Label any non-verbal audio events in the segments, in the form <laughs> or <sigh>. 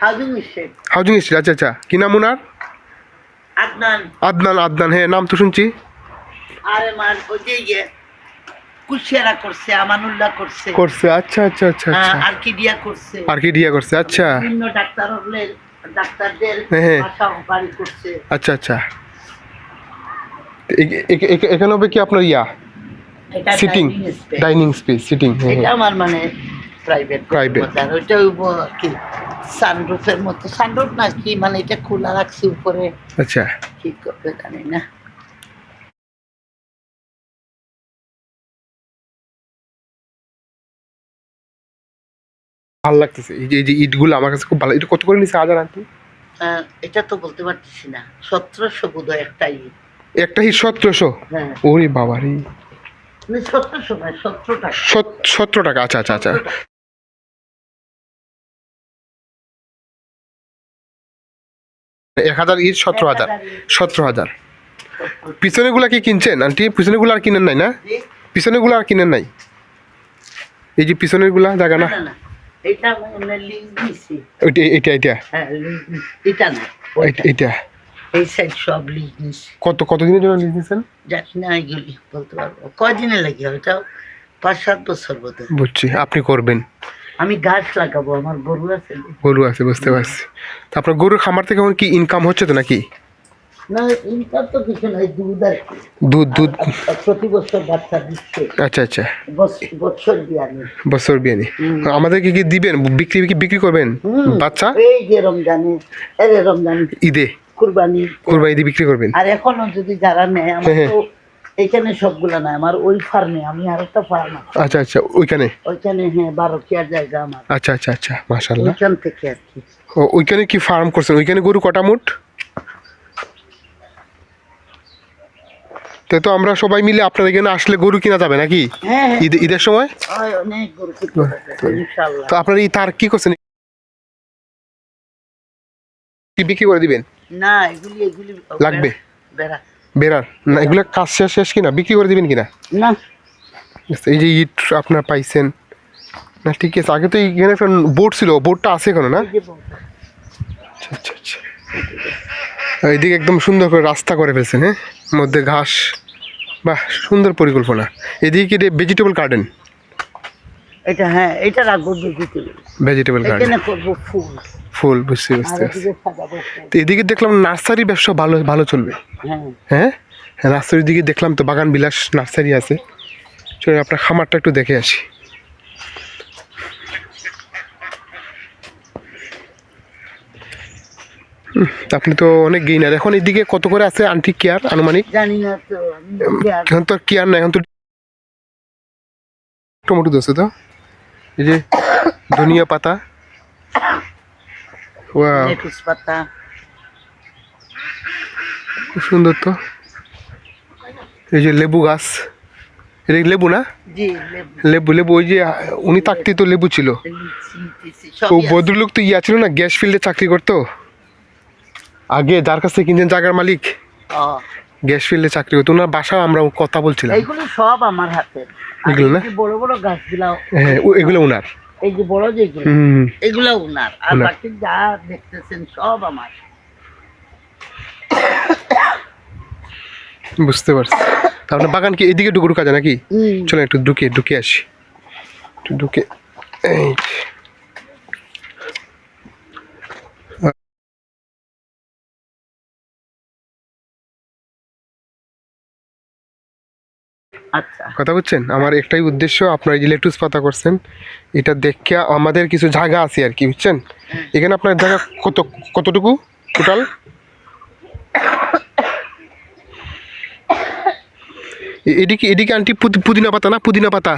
Housing state আচ্ছা আচ্ছা। কি নাম ওনার? আদনান। আদনান আদনান। হ্যাঁ নাম তো শুনছি। আর ওই যে ইয়ে কুশিয়ারা করছে আমানুল্লাহ করছে। করছে আচ্ছা আচ্ছা আচ্ছা হ্যাঁ, আচ্ছা। করছে। করছে আচ্ছা। বিভিন্ন ডাক্তার হলে ডাক্তারদের হ্যাঁ, হ্যাঁ। বাড়ি করছে। আচ্ছা আচ্ছা। এখানে হবে কি আপনার ইয়া? সিটিং ডাইনিং স্পেস সিটিং এটা আমার মানে প্রাইভেট। ওইটা কি সানরুফের মতো। সানরুফ না কি মানে এটা খোলা রাখছি উপরে। আচ্ছা। কি করবে জানি না। ভালো লাগতেছে। এই যে এই যে ইটগুলো আমার কাছে খুব ভালো এটা কত করে নিছে হাজার আন্টি? এটা তো বলতে পারতেছি না। সতেরোশো বোধ হয় একটাই একটা হিট সতেরোশো? হ্যাঁ। ওরে বাবা রে মানে সতেরোশো নয় সতেরো টাকা। সতেরো টাকা। আচ্ছা আচ্ছা আচ্ছা। এক হাজার ইট সতেরো হাজার। সতেরো হাজার। পিছনেগুলা কি কিনছেন? আন্টি পিছনেগুলো আর কিনেন নাই না? পিছনেগুলো আর কিনেন নাই? এই যে পিছনেরগুলা জায়গা না? না না না। এটা লিজ দিছি। ওইটা এটা এটা এটা না এইটা- এইটা। এই সাইড সব লিজ নিছি কত কতদিনের জন্য লিজ দিয়েছেন জানি না এগুলি বলতে পারব। কদিনে লাগে ওটাও পাঁচ সাত বছর বোধ বুঝছি আপনি করবেন। আমি গাছ লাগাবো আমার গরু আছে। গরু আছে বুঝতে পারছি। তো আপনার গরুর খামার থেকে এখন কি ইনকাম হচ্ছে তো নাকি? না ইনকাম তো কিছু নাই দুধ আর দুধ দুধ। প্রতি বছর বাচ্চা দিচ্ছে। আচ্ছা আচ্ছা। বছ- বছর আমি বছর বিয়ানি। আমাদেরকে কি দিবেন? বিক্রি বিক্রি করবেন? বাচ্চা? এই যে রমজানে এর রমজান। ঈদে? কুরবানি। কোরবানি বিক্রি করবেন? আর এখনও যদি যারা নেয় আমার হ্যাঁ, তো এখানে সবগুলা নাই আমার ওই ফার্মে আমি আর একটা ফার্ম আছে। আচ্ছা আচ্ছা ওইখানে? ওইখানে হ্যাঁ বারো কেয়ার জায়গা আমার। আচ্ছা আচ্ছা আচ্ছা মাশাল্লাহ ওইখান থেকে আর কি। ও ওইখানে কি ফার্ম করছেন? ওইখানে গরু কটা মুট? তো আমরা সবাই মিলে আপনার এখানে আসলে গরু কিনা যাবে নাকি? হ্যাঁ হ্যাঁ। ঈদ ঈদের সময়? তো আপনার এই তার কি করছেন? কি বিক্রি করে দিবেন? না এগুলি এগুলি লাগবে? বেড়া। বেরার না এগুলো কাজ শেষ শেষ কিনা? বিক্রি করে দিবেন কিনা? না। এই যে ইট আপনার পাইছেন। না ঠিক আছে আগে তো এখানে একটা বোর্ড ছিল বোর্ডটা আছে এখনও না। আচ্ছা আচ্ছা আচ্ছা। এইদিকে একদম সুন্দর করে রাস্তা করে ফেলছেন হ্যাঁ? মধ্যে ঘাস। বাহ সুন্দর পরিকল্পনা। এদিকে কি ভেজিটেবল গার্ডেন এটা হ্যাঁ এটা রাখব ভেজিটেবল ভেজিটেবল গার্ডেন এখানে করব ফুল। ফুল বুঝতে বুঝতে তো এদিকে দেখলাম নার্সারি ব্যবসা ভালো ভালো চলবে। হ্যাঁ। হ্যাঁ? হ্যাঁ নার্সারির দিকে দেখলাম তো বাগান বিলাস নার্সারি আছে। চলুন আপনার খামারটা একটু দেখে আসি। আপনি তো অনেক গেইনার এখন এদিকে কত করে আছে আন্টি কেয়ার আনুমানিক? জানি না তো এখন তো আর কেয়ার না এখন তো টমেটো দোষে তো। এই যে ধনিয়া পাতা। লেটুস পাতা খুব সুন্দর তো। এই যে লেবু গাছ। এটা লেবু না? লেবু। লেবু ওই যে উনি থাকতে তো লেবু ছিল। ও ভদ্রলোক তো ইয়া ছিল না গ্যাস ফিল্ডে চাকরি করতো? আগে যার কাছ থেকে কিনছেন জায়গার মালিক গ্যাস ফিল্ডে চাকরি করতো। ওনার বাসাও আমরা কথা বলছিলাম। এইগুলো সব আমার হাতে। এগুলো না? বড় বড় গাছগুলা হ্যাঁ এগুলো ওনার। এই যে বড় যেগুলো এগুলো আর বাকি যা দেখতেছেন সব আমার। বুঝতে পারছি। আপনার বাগান কি এদিকে ঢুকে ঢুকা যায় নাকি। চলো একটু ঢুকে ঢুকে আসি। একটু ঢুকে এই কথা বলছেন আমার একটাই উদ্দেশ্য আপনার যে লেটুস পাতা করছেন এটা দেখে আমাদের কিছু জায়গা আছে আর কি বুঝছেন? এখানে আপনার জায়গা কত কতটুকু টোটাল এদিকে এদিকে আন্টি পুদি- পুদিনা পাতা না পুদিনা পাতা?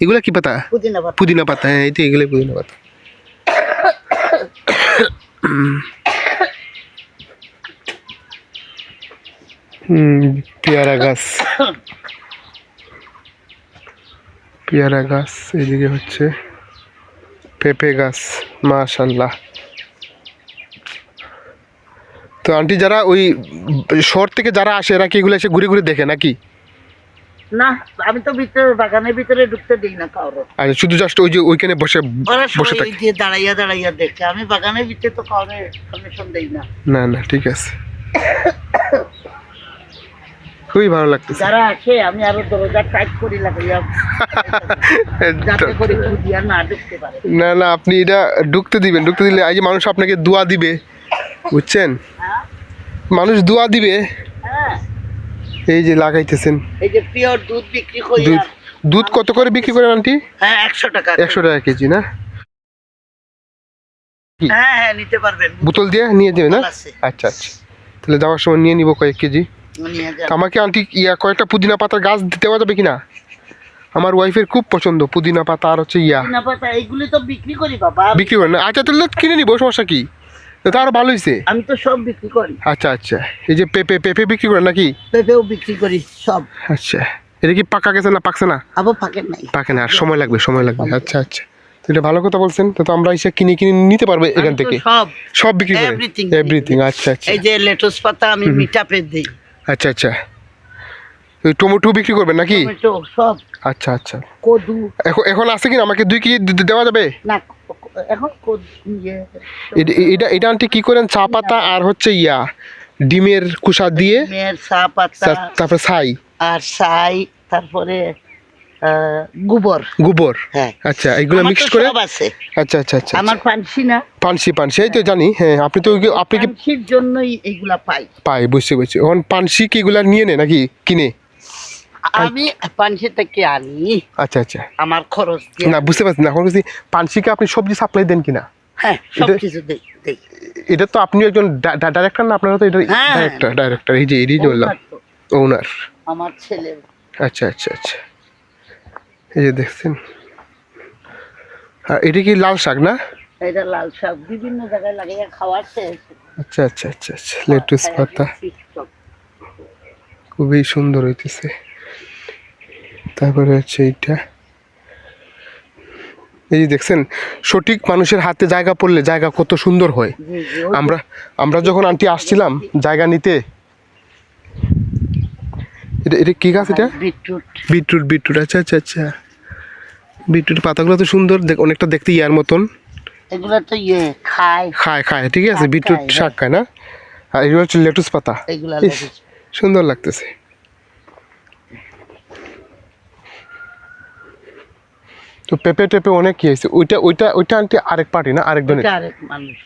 এগুলা কি পাতা? পুদিনা পাতা। পুদিনা পাতা হ্যাঁ এই তো এগুলো পুদিনা পাতা। পেয়ারা গাছ। পেয়ারা গাছ, এদিকে হচ্ছে পেঁপে গাছ মাশাল্লাহ তো আন্টি যারা ওই শহর থেকে যারা আসে, এরা কি এগুলো এসে ঘুরে ঘুরে দেখে নাকি? না আমি তো ভিতরে বাগানের ভিতরে ঢুকতে দিই না কারও আর শুধু জাস্ট ওই যে ওইখানে বসে বসে থাকে। ওই দাঁড়াইয়া দাঁড়াইয়া দেখে। আমি বাগানের ভিতরে তো কারও পারমিশন দেই না। না না ঠিক আছে। খুবই ভালো লাগতেছে। যারা আসে আমি আরও দরজা টাইট করি লাগাইয়া <laughs> যাতে করে খুদিয়া না ঢুকতে পারে। না না আপনি এটা ঢুকতে দিবেন। ঢুকতে দিলে এই যে মানুষ আপনাকে দোয়া দিবে বুঝছেন? হ্যাঁ। মানুষ দোয়া দিবে এই যে লাগাইতেছেন। এই যে পিওর দুধ বিক্রি করি দুধ দুধ কত করে বিক্রি করেন আন্টি? হ্যাঁ একশো টাকা। একশো টাকা কেজি না? হ্যাঁ হ্যাঁ নিতে পারবেন। বোতল দিয়ে নিয়ে যাবে না? আচ্ছা আচ্ছা। তাহলে যাওয়ার সময় নিয়ে নিব কয়েক কেজি। আমাকে আন্টি ইয়া কয়েকটা পুদিনা পাতার গাছ দেওয়া যাবে কিনা? আমার ওয়াইফের খুব পছন্দ পুদিনা পাতা আর হচ্ছে ইয়া। না পাতা এইগুলি তো বিক্রি করি বাবা। বিক্রি করেন না? আচ্ছা তাহলে কিনে নিবো সমস্যা কি? তো আরও ভালো হয়েছে আমি তো সব বিক্রি করি। আচ্ছা আচ্ছা। এই যে পেঁপে পেঁপে বিক্রি করেন নাকি? পেঁপেও বিক্রি করি সব। আচ্ছা। এটা কি পাকা গেছে না পাকছে না? আবার পাকেট নাই। পাকে না আর সময় লাগবে সময় লাগবে। আচ্ছা আচ্ছা। এটা ভালো কথা বলছেন তো আমরা এসে কিনে কিনে নিতে পারব এখান থেকে। সব সব বিক্রি Everything. এভরিথিং আচ্ছা আচ্ছা। এই যে লেটুস পাতা আমি দিই। আচ্ছা আচ্ছা। টমেটো বিক্রি করবেন নাকি? সব। আচ্ছা আচ্ছা। কদু। এখন এখন আছে কিনা? আমাকে দুই কেজি দেওয়া যাবে? না। এখন ইয়ে এটা- এটা এটা আন্টি কি করেন? চা পাতা আর হচ্ছে ইয়া ডিমের কুসা দিয়ে মেয়ের চা পাতা তারপরে ছাই। আর ছাই তারপরে গোবর। গোবর? হ্যাঁ। আচ্ছা এগুলো মিক্স করে আছে। আচ্ছা আচ্ছা আচ্ছা আমার পানসি না। পানসি পানসি এই তো জানি হ্যাঁ আপনি তো আপনি কি জন্যই এইগুলা পাই। পাই বুঝছি বুঝছি। এখন পানসি কি এগুলা নিয়ে নে নাকি কিনে? আমি পানসি থেকে আনি। আচ্ছা আচ্ছা। আমার খরচ না বুঝতে পারছি না বলছি পানসিকে আপনি সবজি সাপ্লাই দেন কিনা? হ্যাঁ সব কিছু দেই দেই। এটা তো আপনি একজন ডাইরেক্টর না আপনারা তো এটা হ্যাঁ। ডাইরেক্টর ডাইরেক্টর এই যে এটাই বললাম। ওনার আমার ছেলে। আচ্ছা আচ্ছা আচ্ছা। এই যে দেখছেন। আর এটা কি লাল শাক না? এটা লাল শাক বিভিন্ন জায়গায় লাগাইয়া খাওয়াচ্ছে আচ্ছা আচ্ছা আচ্ছা আচ্ছা লেটুস পাতা। খুবই সুন্দর হইতেছে। তারপরে হচ্ছে এইটা। এই যে দেখছেন সঠিক মানুষের হাতে জায়গা পড়লে জায়গা কত সুন্দর হয়। আমরা আমরা যখন আন্টি আসছিলাম জায়গা নিতে এটা এটা কি গাছ এটা? বিটরুট। বিটরুট আচ্ছা আচ্ছা আচ্ছা। বিটরুট পাতাগুলো তো সুন্দর দেখ অনেকটা দেখতে ইয়ার মতন। এগুলো তো ইয়ে খায়। খায় খায় ঠিক আছে বিটরুট শাক খায় না? আর এগুলো হচ্ছে লেটুস পাতা। সুন্দর লাগতেছে। তো পেঁপে টেপে অনেক কি হয়েছে ওইটা ওইটা ওইটা আনটি আরেক পার্টি না? আরেক জনের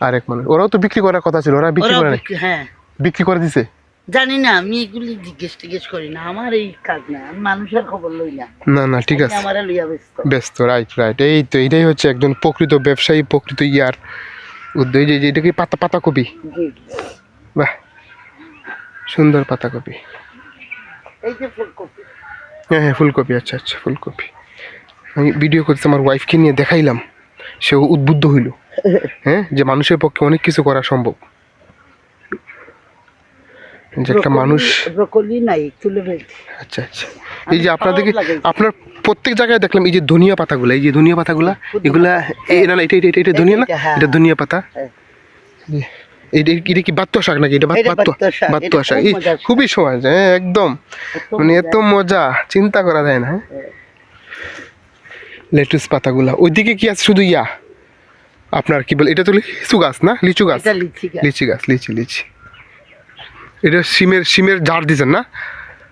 আরেক মানুষ। ওরাও তো বিক্রি করার কথা ছিল। ওরা বিক্রি করে হ্যাঁ। বিক্রি করে দিছে? জানি না আমি এগুলি জিজ্ঞেস টিজ্ঞেস করি না। আমার এই কাজ না। আমি মানুষের খবর লই না। না না ঠিক আছে। আমার লইয়া ব্যস্ত। ব্যস্ত রাইট রাইট এই তো এটাই হচ্ছে একজন প্রকৃত ব্যবসায়ী প্রকৃত ইয়ার উদ্যোগ। যে এটা কি পাতা পাতা কপি বাহ সুন্দর পাতা কপি এই যে ফুলকপি। হ্যাঁ হ্যাঁ ফুলকপি। আচ্ছা আচ্ছা ফুলকপি। আমি ভিডিও করতে আমার ওয়াইফকে নিয়ে দেখাইলাম। সেও উদ্বুদ্ধ হইল। হ্যাঁ? যে মানুষের পক্ষে অনেক কিছু করা সম্ভব। যে একটা মানুষ আচ্ছা আচ্ছা। এই যে আপনাদেরকে আপনার প্রত্যেক জায়গায় দেখলাম এই যে ধনিয়া পাতাগুলো এই যে ধনিয়া পাতাগুলা এগুলা না না, এটা এটা এটা- ধনিয়া না? এটা, হ্যাঁ। ধনিয়া পাতা? হ্যাঁ। এটা এটা কি বাত্য শাক নাকি? এটা বাত- এটা বাত্য বাত্য শাক। খুবই সহজ হ্যাঁ একদম। মানে এত মজা চিন্তা করা যায় না হ্যাঁ। লেটুস পাতাগুলা। ওইদিকে কি আছে? শুধু ইয়া। আপনার কি বলে এটা তো লিচু গাছ না? লিচু গাছ? লিচি গাছ। লিচি লিচি এটা সিমের সিমের ঝাড় দিছেন না?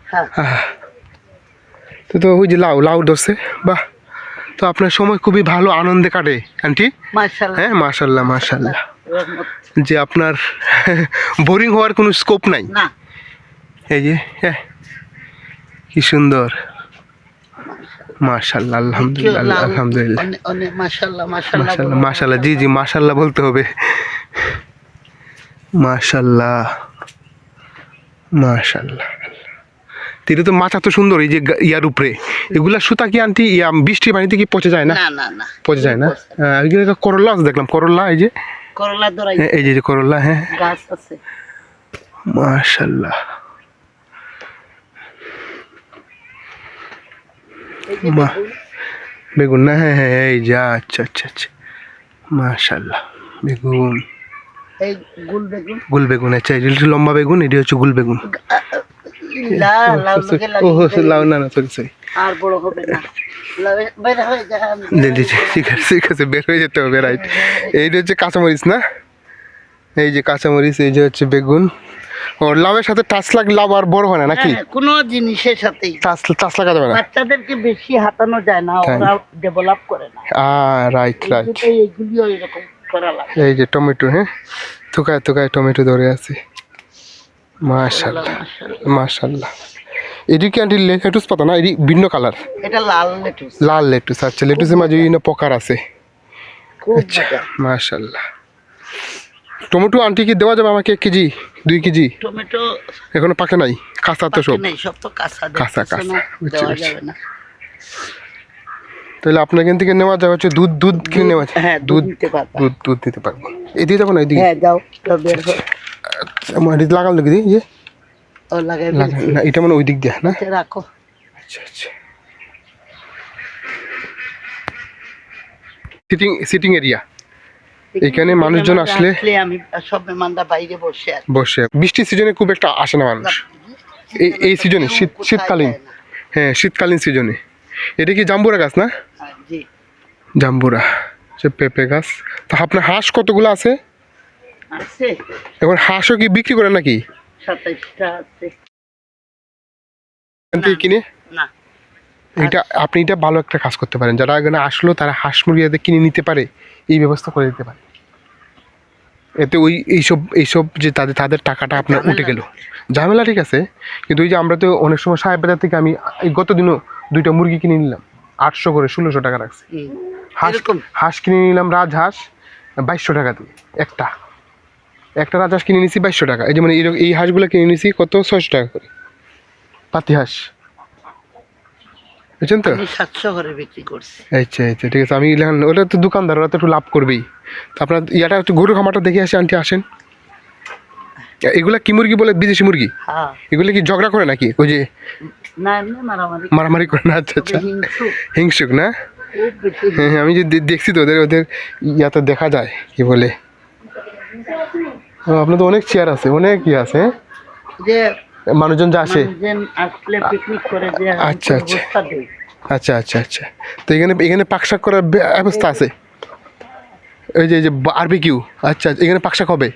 হ্যাঁ। তো তো ওই যে লাউ লাউ ধরছে। বাহ। তো আপনার সময় খুবই ভালো আনন্দে কাটে আন্টি। হ্যাঁ মাশাল্লাহ মাশাল্লাহ রহমত। যে আপনার <laughs> বোরিং হওয়ার কোনো স্কোপ নাই? এই যে হ্যাঁ। কি সুন্দর। মাশাল্লাহ আলহামদুলিল্লাহ আলহামদুলিল্লাহ। মাশাল্লাহ। মাশাল্লাহ জি জি মাশাল্লাহ বলতে হবে। মাশাল্লাহ মাশাল্লাহ এটা তো মাছ এত সুন্দর এই যে ইয়ার উপরে। এগুলা সুতা কি আনটি ইয়া বৃষ্টির পানিতে কি পচে যায় না? পচে যায় না? একটা করলা আছে দেখলাম করলা এই যে। করলা এই যে যে করলা হ্যাঁ। গাছ আছে। মাশাল্লাহ এই যে বাহ। বেগুন, না হ্যাঁ হ্যাঁ এই যা আচ্ছা আচ্ছা আচ্ছা। মাশাল্লাহ বেগুন। গুল বেগুন। আচ্ছা এটি হচ্ছে লম্বা বেগুন এটি হচ্ছে গুল বেগুন। লাউ না না সরি সরি আর বড় হবে না। ঠিক আছে ঠিক আছে বের হয়ে যেতে হবে রাইট এইটা হচ্ছে কাঁচামরিচ না? এই যে কাঁচামরিচ এই যে হচ্ছে বেগুন। ও লাউয়ের সাথে টাচ লাগ লাউ আর বড় হয় না নাকি? হ্যাঁ, কোনো জিনিসের সাথেই। টাচ টাচ লাগা যাবে না? বাচ্চাদেরকে বেশি হাতানো যায় না ওরা ডেভেলপ করে না। আ রাইট রাইট এইগুলিও এরকম করা লাগে। এই যে টমেটো হ্যাঁ? থুকায় থুকায় টমেটো ধরে আছে। মাশাআল্লাহ। মাশাল্লাহ এটি কি আন্টি লেটুস পাতা না? এটি ভিন্ন কালার? এটা লাল লেটুস। লাল লেটুস আচ্ছা লেটুসের মাঝে বিভিন্ন প্রকার আছে। আচ্ছা মাশাল্লাহ টমেটো আন্টি কি দেওয়া যাবে আমাকে এক কেজি? দুই কেজি? টমেটো এখনও পাকে নাই? কাঁচা তো সব। সব তো কাঁচা কাঁচা, কাঁচা। বুঝছি, বুঝছি। তাহলে আপনার এখান থেকে নেওয়া যাবে হচ্ছে দুধ দুধ কিনে নেওয়া হ্যাঁ দুধ দুধ দিতে পারবা। দুধ দুধ দিতে পারব। এদিকে যাব না এদিকে হ্যাঁ যাও আমার এদিকে লাগাল নাকি যে? ও লাগাই না এটা মানে ওই দিক দিয়ে না? রাখো। আচ্ছা আচ্ছা। সিটিং সিটিং এরিয়া এখানে মানুষজন আসলে- আমি সব মেহমানরা বাইরে বসে আছে। বসে বৃষ্টির সিজনে খুব একটা আসে না মানুষ। এই এই সিজনে শীত শীতকালীন। হ্যাঁ শীতকালীন সিজনে এটা কি জাম্বুরা গাছ না? হ্যাঁ, জাম্বুরা। সে পেঁপে গাছ। তা আপনার হাঁস কতগুলো আছে? আছে। এখন হাঁসও কি বিক্রি করেন নাকি? কিনে? এটা আপনি এটা ভালো একটা কাজ করতে পারেন। যারা এখানে আসলো তারা হাঁস মুরগি কিনে নিতে পারে এই ব্যবস্থা করে দিতে পারে। এতে ওই এইসব এইসব যে তাদের তাদের টাকাটা আপনার উঠে গেল। ঝামেলা ঠিক আছে কিন্তু ওই যে আমরা তো অনেক সময় সাহেব বাজার থেকে আমি এই গত দিনও দুইটা মুরগি কিনে নিলাম আটশো করে ষোলোশো টাকা রাখছি। হাঁস হাঁস কিনে নিলাম রাজহাঁস বাইশশো টাকা দিয়ে একটা। একটা রাজহাঁস কিনে নিয়েছি বাইশশো টাকা। এই যেমন এই- এই হাঁসগুলো কিনে নিয়েছি কত? ছয়শো টাকা করে। পাতি হাঁস। বুঝছেন তো? সাতশো করে বিক্রি করছি। আচ্ছা আচ্ছা ঠিক আছে। আমি ওটা তো দোকানদার ওরা তো একটু লাভ করবেই। তো আপনার ইয়াটা একটু গরু খামারটা দেখে আসে আন্টি আসেন। এগুলা কি মুরগি বলে? বিদেশি মুরগি? হ্যাঁ। এগুলো কি ঝগড়া করে নাকি? ওই যে মারামারি। মারামারি করে না? আচ্ছা আচ্ছা। হিংসুক। না? হ্যাঁ হ্যাঁ, আমি যে দেখছি তো ওদের ওদের ইয়াতে দেখা যায় কি বলে? আপনার তো অনেক চেয়ার আছে অনেক ইয়ে আছে হ্যাঁ? মানুষজন যা আসে। আসলে পিকনিক করে যে আচ্ছা, আচ্ছা। আচ্ছা আচ্ছা আচ্ছা। তো এখানে এখানে পাকশাক করার ব্যবস্থা আছে? ওই যে এই যে বারবিকিউ আচ্ছা আচ্ছা, এখানে পাকশাক হবে?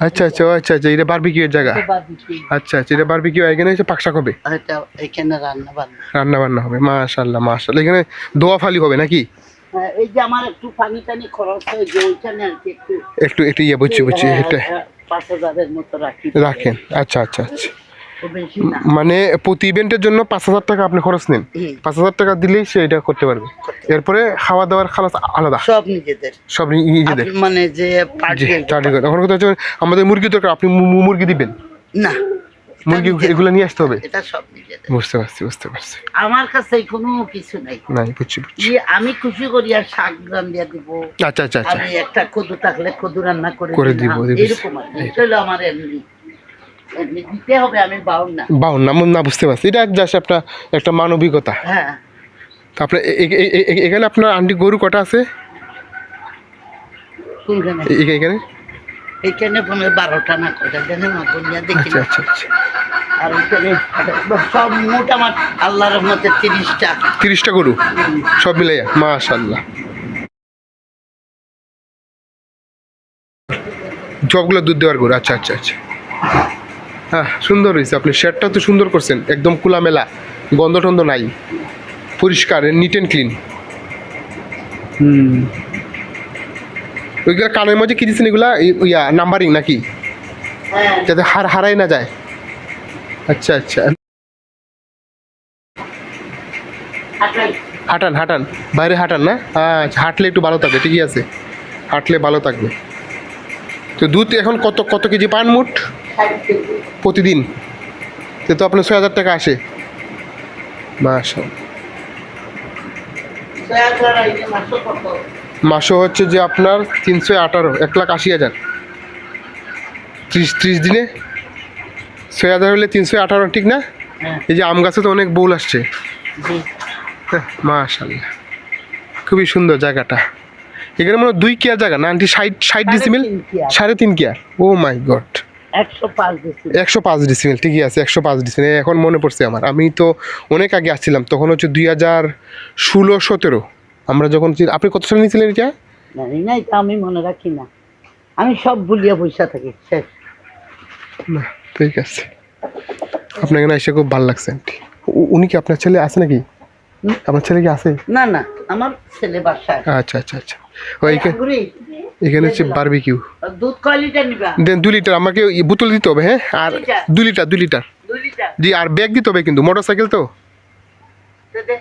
আচ্ছা আচ্ছা ও আচ্ছা আচ্ছা। এটা বারবিকিউ এর জায়গা? আচ্ছা আচ্ছা। এটা বারবিকিউ এখানে হচ্ছে পাকশাক হবে? এখানে রান্না বান্না। রান্না বান্না হবে মাশাল্লাহ মাশাল্লাহ এখানে দোয়া ফালি হবে নাকি? হ্যাঁ, এই যে আমার একটু পানি টানি খরচ হয় যে ওইখানে আর কি একটু একটু একটু ইয়ে বুঝছি বুঝছি হ্যাঁ, এটা। হ্যাঁ, পাঁচ হাজারের মতো রাখি। রাখেন। আচ্ছা আচ্ছা আচ্ছা। মানে প্রতি ইভেন্টের জন্য পাঁচ হাজার টাকা আপনি খরচ নেন? পাঁচ হাজার টাকা দিলেই সে এটা করতে পারবে। এরপরে খাওয়া দাওয়ার খালাস আলাদা। সব নিজেদের। সব নিজেদের। মানে যে জি পার্টি এখন কথা হচ্ছে আমাদের মুরগি দরকার। আপনি মুরগি দিবেন? না। মুরগি এগুলো নিয়ে আসতে হবে? এটা সব নিজেদের। বুঝতে পারছি বুঝতে পারছি। আমার কাছে কোনো কিছু নাই। নাই বুঝছি বুঝছি। আমি খুশি করি আর শাক রান্ধিয়া দিব। আচ্ছা আচ্ছা আচ্ছা। আমি একটা কদু থাকলে কদু রান্না করে করে দিব। এরকম। এটা হলো আমার এমনি। দিতে হবে আমি বাউন না। বাউন না না বুঝতে পারছি। এটা জাস্ট আপনার একটা মানবিকতা। হ্যাঁ। তো আপনার এ- এ- এ- এ- এখানে আপনার আন্টি গরু কটা আছে? এখানে? এইখানে মনে হয় বারোটা না কয়টা দেখেন না দুনিয়া দেখি আচ্ছা আচ্ছা আচ্ছা। আর ওইখানে সব মোট আমার আল্লাহর রহমতে তিরিশটা। তিরিশটা গরু সব মিলাইয়া মাশাল্লাহ সবগুলো দুধ দেওয়ার গরু আচ্ছা আচ্ছা আচ্ছা। হ্যাঁ সুন্দর হয়েছে আপনি শেডটা তো সুন্দর করছেন একদম খোলামেলা গন্ধ টন্ধ নাই। পরিষ্কার নিট অ্যান্ড ক্লিন হুম। ওইগুলা কানের মাঝে কি দিচ্ছেন এগুলা? ইয়া নাম্বারিং নাকি? যাতে হার হারাই না যায়। আচ্ছা আচ্ছা। হাঁটান। হাঁটান বাইরে হাঁটান না? আচ্ছা হাঁটলে একটু ভালো থাকবে ঠিকই আছে। হাঁটলে ভালো থাকবে। তো দুধ এখন কত কত কেজি পান মুঠ প্রতিদিন? সে তো আপনার ছয় হাজার টাকা আসে। মাসা মাসও হচ্ছে যে আপনার তিনশো আঠারো এক লাখ আশি হাজার। ত্রিশ ত্রিশ দিনে? ছয় হাজার হলে তিনশো আঠারো ঠিক না? হ্যাঁ। এই যে আম গাছে তো অনেক বউল আসছে। জি। মাশাল্লাহ খুবই সুন্দর জায়গাটা। এখানে মনে হয় দুই কেয়ার জায়গা না? আন্টি ষাট ষাট ডিসিমিল সাড়ে তিন কেয়ার? ও মাই গড। একশো পাঁচ ডিসিমিল ঠিকই আছে একশো পাঁচ ডিসিমিল এখন মনে পড়ছে আমার। আমি তো অনেক আগে আসছিলাম তখন হচ্ছে দুই হাজার ষোলো সতেরো। আমরা যখন আপনি কত সালে নিয়েছিলেন এটা? জানি না এটা আমি মনে রাখি না। আমি সব ভুলিয়া বৈশা থাকি শেষ। না ঠিক আছে। আপনাকে এখানে এসে খুব ভালো লাগছে আন্টি। উনি কি আপনার ছেলে আছে নাকি? আপনার ছেলে কি আছে? না না আমার ছেলে বাসায় আচ্ছা আচ্ছা আচ্ছা। ও এখানে হচ্ছে বারবিকিউ দুধ কয় লিটার নিবা? দেন দু লিটার আমাকে বোতল দিতে হবে হ্যাঁ? আর? দু লিটার? দু লিটার জি আর ব্যাগ দিতে হবে কিন্তু মোটর সাইকেল তো? তো দে।